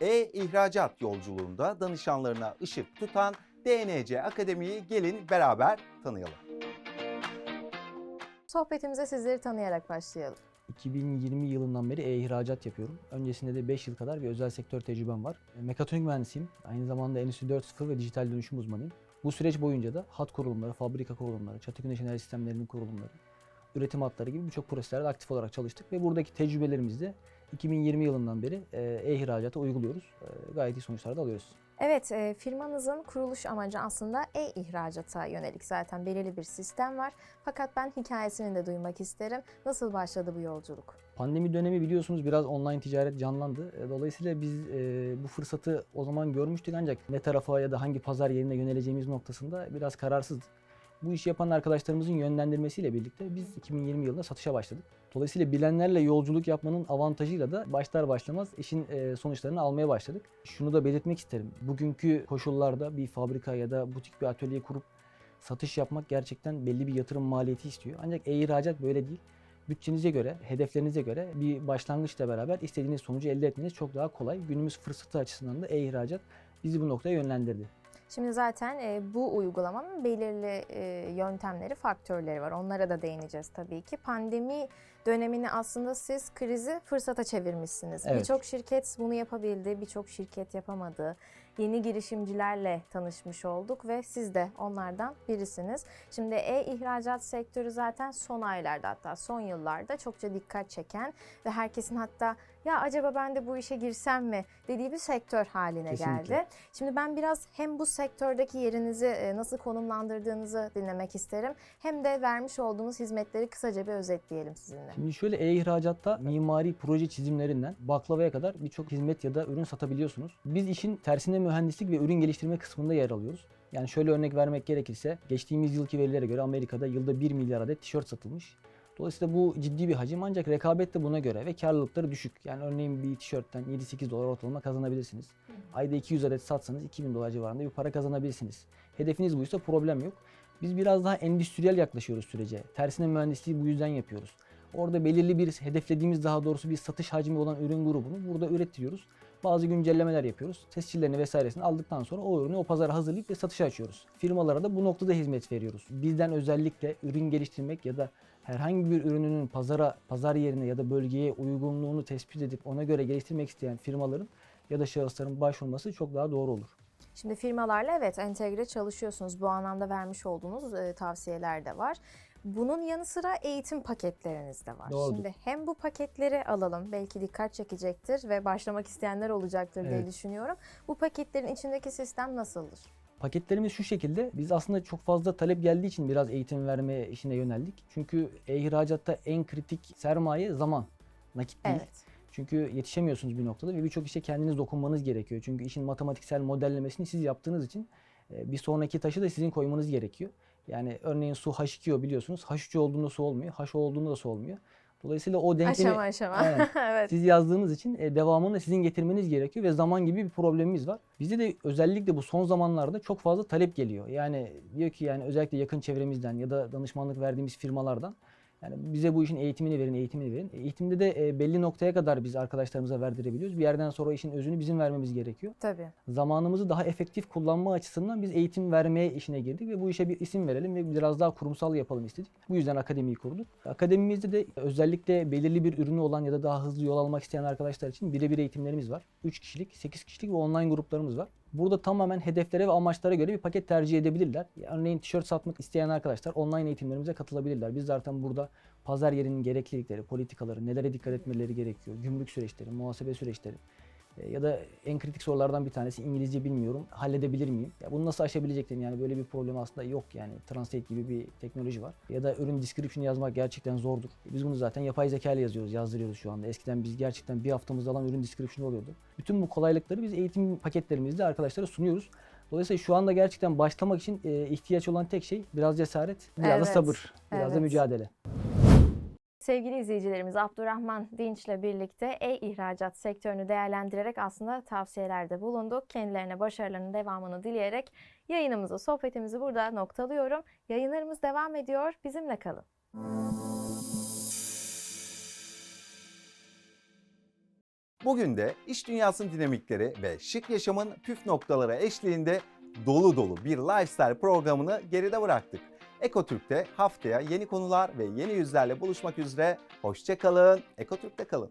E-ihracat yolculuğunda danışanlarına ışık tutan DNC Akademi'yi gelin beraber tanıyalım. Sohbetimize sizleri tanıyarak başlayalım. 2020 yılından beri e-ihracat yapıyorum. Öncesinde de 5 yıl kadar bir özel sektör tecrübem var. E, Mekatronik mühendisiyim. Aynı zamanda Endüstri 4.0 ve dijital dönüşüm uzmanıyım. Bu süreç boyunca da hat kurulumları, fabrika kurulumları, çatı güneş enerji sistemlerinin kurulumları, üretim hatları gibi birçok projelerde aktif olarak çalıştık ve buradaki tecrübelerimizi de 2020 yılından beri e, e-ihracata uyguluyoruz. E, Gayet iyi sonuçlar da alıyoruz. Evet, e, firmanızın kuruluş amacı aslında e-ihracata yönelik zaten belirli bir sistem var. Fakat ben hikayesini de duymak isterim. Nasıl başladı bu yolculuk? Pandemi dönemi biliyorsunuz biraz online ticaret canlandı. E, Dolayısıyla biz e, bu fırsatı o zaman görmüştük ancak ne tarafa ya da hangi pazar yerine yöneleceğimiz noktasında biraz kararsızdık. Bu işi yapan arkadaşlarımızın yönlendirmesiyle birlikte biz 2020 yılında satışa başladık. Dolayısıyla bilenlerle yolculuk yapmanın avantajıyla da başlar başlamaz işin e, sonuçlarını almaya başladık. Şunu da belirtmek isterim. Bugünkü koşullarda bir fabrika ya da butik bir atölye kurup satış yapmak gerçekten belli bir yatırım maliyeti istiyor. Ancak e-ihracat böyle değil bütçenize göre, hedeflerinize göre bir başlangıçla beraber istediğiniz sonucu elde etmeniz çok daha kolay. Günümüz fırsatı açısından da e-ihracat bizi bu noktaya yönlendirdi. Şimdi zaten e, bu uygulamanın belirli e, yöntemleri, faktörleri var. Onlara da değineceğiz tabii ki. Pandemi dönemini aslında siz krizi fırsata çevirmişsiniz. Evet. Birçok şirket bunu yapabildi, birçok şirket yapamadı. Yeni girişimcilerle tanışmış olduk ve siz de onlardan birisiniz. Şimdi e-ihracat sektörü zaten son aylarda hatta son yıllarda çokça dikkat çeken ve herkesin hatta ya acaba ben de bu işe girsem mi dediği bir sektör haline Kesinlikle. geldi. Şimdi ben biraz hem bu sektördeki yerinizi e, nasıl konumlandırdığınızı dinlemek isterim. Hem de vermiş olduğunuz hizmetleri kısaca bir özetleyelim sizinle. Şimdi şöyle e-ihracatta mimari proje çizimlerinden baklavaya kadar birçok hizmet ya da ürün satabiliyorsunuz. Biz işin tersine mühendislik ve ürün geliştirme kısmında yer alıyoruz. Yani şöyle örnek vermek gerekirse geçtiğimiz yılki verilere göre Amerika'da yılda 1 milyar adet tişört satılmış. Dolayısıyla bu ciddi bir hacim ancak rekabet de buna göre ve karlılıkları düşük. Yani örneğin bir tişörtten 7-8 dolar ortalama kazanabilirsiniz. Ayda 200 adet satsanız 2000 dolar civarında bir para kazanabilirsiniz. Hedefiniz buysa problem yok. Biz biraz daha endüstriyel yaklaşıyoruz sürece. Tersine mühendisliği bu yüzden yapıyoruz. Orada belirli bir hedeflediğimiz daha doğrusu bir satış hacmi olan ürün grubunu burada üretiyoruz. Bazı güncellemeler yapıyoruz. Tescillerini vesairesini aldıktan sonra o ürünü o pazara hazırlayıp ve satışa açıyoruz. Firmalara da bu noktada hizmet veriyoruz. Bizden özellikle ürün geliştirmek ya da herhangi bir ürününün pazara, pazar yerine ya da bölgeye uygunluğunu tespit edip ona göre geliştirmek isteyen firmaların ya da şahısların başvurması çok daha doğru olur. Şimdi firmalarla evet entegre çalışıyorsunuz. Bu anlamda vermiş olduğunuz e, tavsiyeler de var. Bunun yanı sıra eğitim paketleriniz de var. Doğrudur. Şimdi hem bu paketleri alalım. Belki dikkat çekecektir ve başlamak isteyenler olacaktır diye Evet. düşünüyorum. Bu paketlerin içindeki sistem nasıldır? Paketlerimiz şu şekilde. Biz aslında çok fazla talep geldiği için biraz eğitim verme işine yöneldik. Çünkü e-ihracatta en kritik sermaye zaman. Nakit değil. Evet. Çünkü yetişemiyorsunuz bir noktada ve birçok işe kendiniz dokunmanız gerekiyor. Çünkü işin matematiksel modellemesini siz yaptığınız için e, bir sonraki taşı da sizin koymanız gerekiyor. Yani örneğin su H2O biliyorsunuz. H3 olduğunda su olmuyor. H olduğunda da su olmuyor. Dolayısıyla o denklemi Aşama aşama. Aynen. evet. siz yazdığınız için e, devamını sizin getirmeniz gerekiyor ve zaman gibi bir problemimiz var. Bizde de özellikle bu son zamanlarda çok fazla talep geliyor. Yani diyor ki yani özellikle yakın çevremizden ya da danışmanlık verdiğimiz firmalardan yani bize bu işin eğitimini verin, eğitimini verin. E, Eğitimde de e, belli noktaya kadar biz arkadaşlarımıza verdirebiliyoruz. Bir yerden sonra işin özünü bizim vermemiz gerekiyor. Tabii. Zamanımızı daha efektif kullanma açısından biz eğitim vermeye işine girdik ve bu işe bir isim verelim ve biraz daha kurumsal yapalım istedik. Bu yüzden akademiyi kurduk. Akademimizde de özellikle belirli bir ürünü olan ya da daha hızlı yol almak isteyen arkadaşlar için birebir eğitimlerimiz var. 3 kişilik, 8 kişilik ve online gruplarımız var. Burada tamamen hedeflere ve amaçlara göre bir paket tercih edebilirler. Örneğin tişört satmak isteyen arkadaşlar online eğitimlerimize katılabilirler. Biz zaten burada pazar yerinin gereklilikleri, politikaları, nelere dikkat etmeleri gerekiyor, gümrük süreçleri, muhasebe süreçleri, Ya da en kritik sorulardan bir tanesi İngilizce bilmiyorum. Halledebilir miyim? Ya bunu nasıl aşabilecektim? Yani böyle bir problem aslında yok yani. Translate gibi bir teknoloji var. Ya da ürün description yazmak gerçekten zordur. Biz bunu zaten yapay zeka ile yazıyoruz, yazdırıyoruz şu anda. Eskiden biz gerçekten bir haftamızda alan ürün description oluyordu. Bütün bu kolaylıkları biz eğitim paketlerimizde arkadaşlara sunuyoruz. Dolayısıyla şu anda gerçekten başlamak için e, ihtiyaç olan tek şey biraz cesaret, biraz da Evet, sabır, biraz da evet. mücadele. Sevgili izleyicilerimiz Abdurrahman Dinç'le birlikte e-ihracat sektörünü değerlendirerek aslında tavsiyelerde bulunduk. Kendilerine başarılarının devamını dileyerek yayınımızı, sohbetimizi burada noktalıyorum. Yayınlarımız devam ediyor. Bizimle kalın. Bugün de iş dünyasının dinamikleri ve şık yaşamın püf noktaları eşliğinde dolu dolu bir lifestyle programını geride bıraktık. Ekotürk'te haftaya yeni konular ve yeni yüzlerle buluşmak üzere. Hoşçakalın, Ekotürk'te kalın.